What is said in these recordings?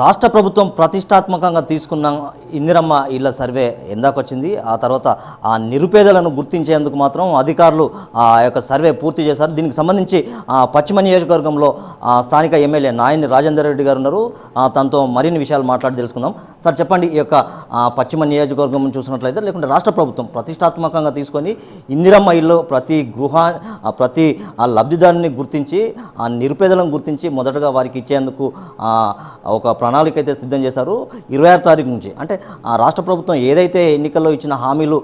రాష్ట్ర ప్రభుత్వం ప్రతిష్టాత్మకంగా తీసుకున్న ఇందిరమ్మ ఇళ్ళ సర్వే ఎందాకొచ్చింది. ఆ తర్వాత ఆ నిరుపేదలను గుర్తించేందుకు మాత్రం అధికారులు ఆ యొక్క సర్వే పూర్తి చేశారు. దీనికి సంబంధించి ఆ పశ్చిమ నియోజకవర్గంలో స్థానిక ఎమ్మెల్యే నాయని రాజేందర్ రెడ్డి గారు ఉన్నారు. తనతో మరిన్ని విషయాలు మాట్లాడి తెలుసుకుందాం. సార్ చెప్పండి ఈ యొక్క పశ్చిమ నియోజకవర్గం చూసినట్లయితే లేకుంటే రాష్ట్ర ప్రభుత్వం ప్రతిష్టాత్మకంగా తీసుకొని ఇందిరమ్మ ఇల్లు ప్రతి గృహ ప్రతి ఆ లబ్ధిదారుని గుర్తించి ఆ నిరుపేదలను గుర్తించి మొదటగా వారికి ఇచ్చేందుకు ఒక ప్రణాళిక అయితే సిద్ధం చేశారు ఇరవై ఆరు తారీఖు నుంచి. అంటే ఆ రాష్ట్ర ప్రభుత్వం ఏదైతే ఎన్నికల్లో ఇచ్చిన హామీలు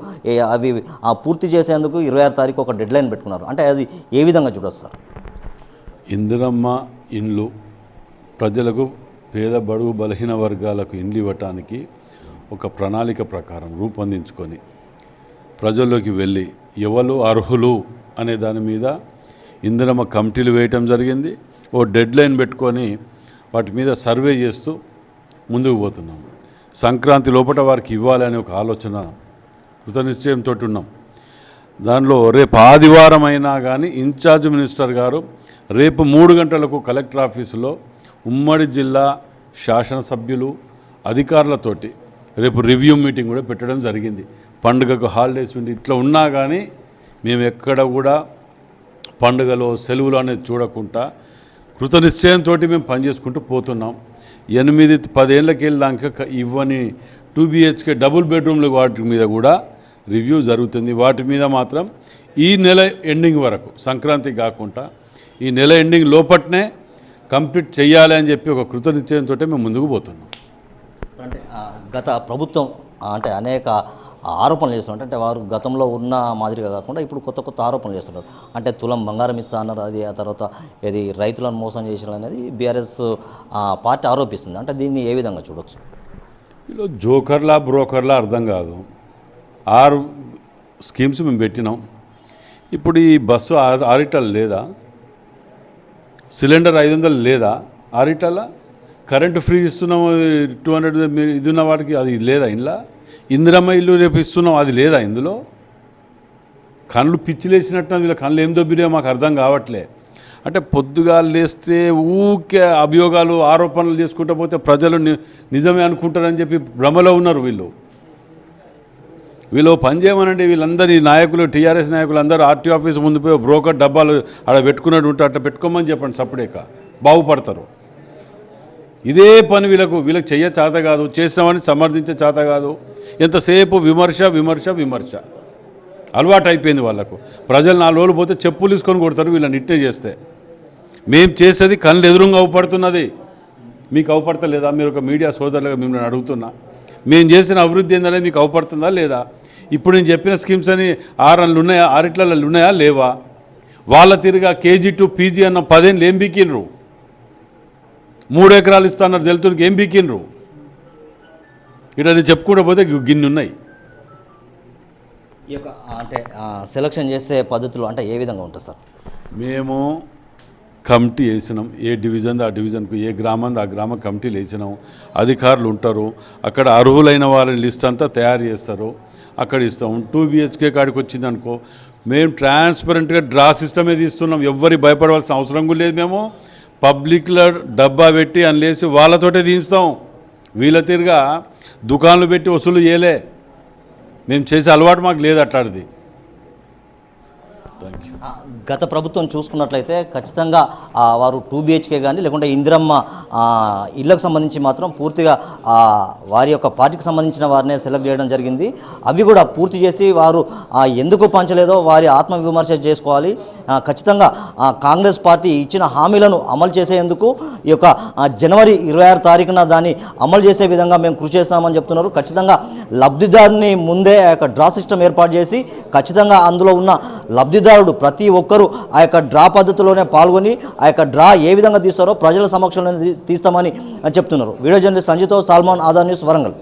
అవి ఆ పూర్తి చేసేందుకు ఇరవై ఆరు తారీఖు ఒక డెడ్లైన్ పెట్టుకున్నారు. అంటే అది ఏ విధంగా చూడొచ్చు సార్? ఇందిరమ్మ ఇండ్లు ప్రజలకు పేద బడుగు బలహీన వర్గాలకు ఇండ్లు ఇవ్వటానికి ఒక ప్రణాళిక ప్రకారం రూపొందించుకొని ప్రజల్లోకి వెళ్ళి ఎవరు అర్హులు అనే దాని మీద ఇందిరమ్మ కమిటీలు వేయటం జరిగింది. ఓ డెడ్ లైన్ పెట్టుకొని వాటి మీద సర్వే చేస్తూ ముందుకు పోతున్నాం. సంక్రాంతి లోపల వారికి ఇవ్వాలనే ఒక ఆలోచన కృతనిశ్చయంతో ఉన్నాం. దానిలో రేపు ఆదివారం అయినా కానీ ఇన్ఛార్జ్ మినిస్టర్ గారు రేపు మూడు గంటలకు కలెక్టర్ ఆఫీసులో ఉమ్మడి జిల్లా శాసనసభ్యులు అధికారులతోటి రేపు రివ్యూ మీటింగ్ కూడా పెట్టడం జరిగింది. పండుగకు హాలిడేస్ ఉండి ఇట్లా ఉన్నా కానీ మేము ఎక్కడ కూడా పండుగలో సెలవులు అనేది చూడకుండా కృతనిశ్చయంతో మేము పనిచేసుకుంటూ పోతున్నాం. ఎనిమిది పదేళ్ళకి వెళ్ళాక ఇవ్వని టూ బిహెచ్కే డబుల్ బెడ్రూమ్లు వాటి మీద కూడా రివ్యూ జరుగుతుంది. వాటి మీద మాత్రం ఈ నెల ఎండింగ్ వరకు సంక్రాంతి కాకుండా ఈ నెల ఎండింగ్ లోపట్నే కంప్లీట్ చేయాలి అని చెప్పి ఒక కృతనిశ్చయంతో మేము ముందుకు పోతున్నాం. అంటే ఆ, గత ప్రభుత్వం అంటే అనేక ఆరోపణలు చేస్తున్నారు. అంటే వారు గతంలో ఉన్న మాదిరిగా కాకుండా ఇప్పుడు కొత్త కొత్త ఆరోపణలు చేస్తున్నారు. అంటే తులం బంగారం ఇస్తా అన్నారు అది ఆ తర్వాత ఇది రైతులను మోసం చేసిన అనేది బీఆర్ఎస్ పార్టీ ఆరోపిస్తుంది. అంటే దీన్ని ఏ విధంగా చూడొచ్చు? వీళ్ళు జోకర్లా బ్రోకర్లా అర్థం కాదు. ఆరు స్కీమ్స్ మేము పెట్టినాం. ఇప్పుడు ఈ బస్సు ఆరిటల్ లేదా? సిలిండర్ ఐదు వందలు లేదా? ఆరిటల? కరెంటు ఫ్రీ ఇస్తున్నాం టూ హండ్రెడ్ ఇది ఉన్న వాటికి అది లేదా ఇంట్లో ఇందిరమ్మ ఇల్లు రేపు ఇస్తున్నాం అది లేదా ఇందులో? కళ్ళు పిచ్చిలేసినట్టు వీళ్ళ కళ్ళు ఏం దొబ్బినాయో మాకు అర్థం కావట్లే. అంటే పొద్దుగా లేస్తే ఊకే అభియోగాలు ఆరోపణలు చేసుకుంటూ పోతే ప్రజలు నిజమే అనుకుంటారని చెప్పి భ్రమలో ఉన్నారు వీళ్ళు. వీళ్ళు పని చేయమనండి వీళ్ళందరి నాయకులు టీఆర్ఎస్ నాయకులు అందరూ ఆర్టీ ఆఫీస్ ముందు పోయి బ్రోకర్ డబ్బాలు అక్కడ పెట్టుకున్నట్టు ఉంటే అట్లా పెట్టుకోమని చెప్పండి సపడేక బాగుపడతారు. ఇదే పని వీళ్ళకు వీళ్ళకి చెయ్య చేత కాదు చేసినవని సమర్థించే చేత కాదు. ఎంతసేపు విమర్శ విమర్శ విమర్శ. అలవాటు అయిపోయింది వాళ్ళకు. ప్రజలు నాలుగు రోజులు పోతే చెప్పులు తీసుకొని కొడతారు వీళ్ళని ఇట్టే చేస్తే. మేము చేసేది కళ్ళు ఎదురుగా అవుపడుతున్నది. మీకు అవపడతలేదా? మీరు ఒక మీడియా సోదరులుగా మిమ్మల్ని అడుగుతున్నా. మేము చేసిన అభివృద్ధి ఏందనేది మీకు అవపడుతుందా లేదా? ఇప్పుడు నేను చెప్పిన స్కీమ్స్ అని ఆరన్లు ఉన్నాయా? ఆరిట్లలో ఉన్నాయా? లేవా? వాళ్ళ తిరిగా కేజీ టు పీజీ అన్న పదేళ్ళు ఏం బీకినరు మూడు ఎకరాలు ఇస్తాన్నారు దళితుడికి ఏం బీకినరు ఇట్లా నేను చెప్పుకుంటూ పోతే గిన్ని ఉన్నాయి ఈ యొక్క ఆ, అంటే సెలక్షన్ చేసే పద్ధతులు అంటే ఏ విధంగా ఉంటుంది సార్? మేము కమిటీ వేసినాం. ఏ డివిజన్ ఆ డివిజన్కు ఏ గ్రామం ఆ గ్రామ కమిటీలు వేసినాం. అధికారులు ఉంటారు. అక్కడ అర్హులైన వాళ్ళని లిస్ట్ అంతా తయారు చేస్తారు. అక్కడ ఇస్తాం. టూ బిహెచ్కే కాడికి వచ్చింది అనుకో మేము ట్రాన్స్పరెంట్గా డ్రా సిస్టమే తీస్తున్నాం. ఎవ్వరి భయపడవలసిన అవసరం కూడా లేదు మేము. పబ్లిక్లో డబ్బా పెట్టి అనిలేసి వాళ్ళతోటే తీయిస్తాం వీళ్ళ తిరిగా దుకాణాలు పెట్టి వసూలు చేయలే. మేము చేసే అలవాటు మాకు లేదు అట్లాంటిది. థ్యాంక్ యూ గత ప్రభుత్వం చూసుకున్నట్లయితే ఖచ్చితంగా వారు టూ బిహెచ్కే కానీ లేకుంటే ఇందిరమ్మ ఇళ్ళకు సంబంధించి మాత్రం పూర్తిగా వారి యొక్క పార్టీకి సంబంధించిన వారినే సెలెక్ట్ చేయడం జరిగింది. అవి కూడా పూర్తి చేసి వారు ఎందుకు పంచలేదో వారి ఆత్మవిమర్శ చేసుకోవాలి. ఖచ్చితంగా కాంగ్రెస్ పార్టీ ఇచ్చిన హామీలను అమలు చేసేందుకు ఈ యొక్క జనవరి ఇరవై ఆరు తారీఖున దాన్ని అమలు చేసే విధంగా మేము కృషి చేస్తామని చెప్తున్నారు. ఖచ్చితంగా లబ్ధిదారుని ముందే యొక్క డ్రా సిస్టమ్ ఏర్పాటు చేసి ఖచ్చితంగా అందులో ఉన్న లబ్ధిదారుడు ప్రతి ప్రతి ఒక్కరూ ఆ యొక్క డ్రా పద్ధతిలోనే పాల్గొని ఆ యొక్క డ్రా ఏ విధంగా తీస్తారో ప్రజల సమక్షంలో తీస్తామని చెప్తున్నారు. వీడియో జర్నలిస్ట్ సంజితో సాల్మాన్ ఆదా న్యూస్ వరంగల్.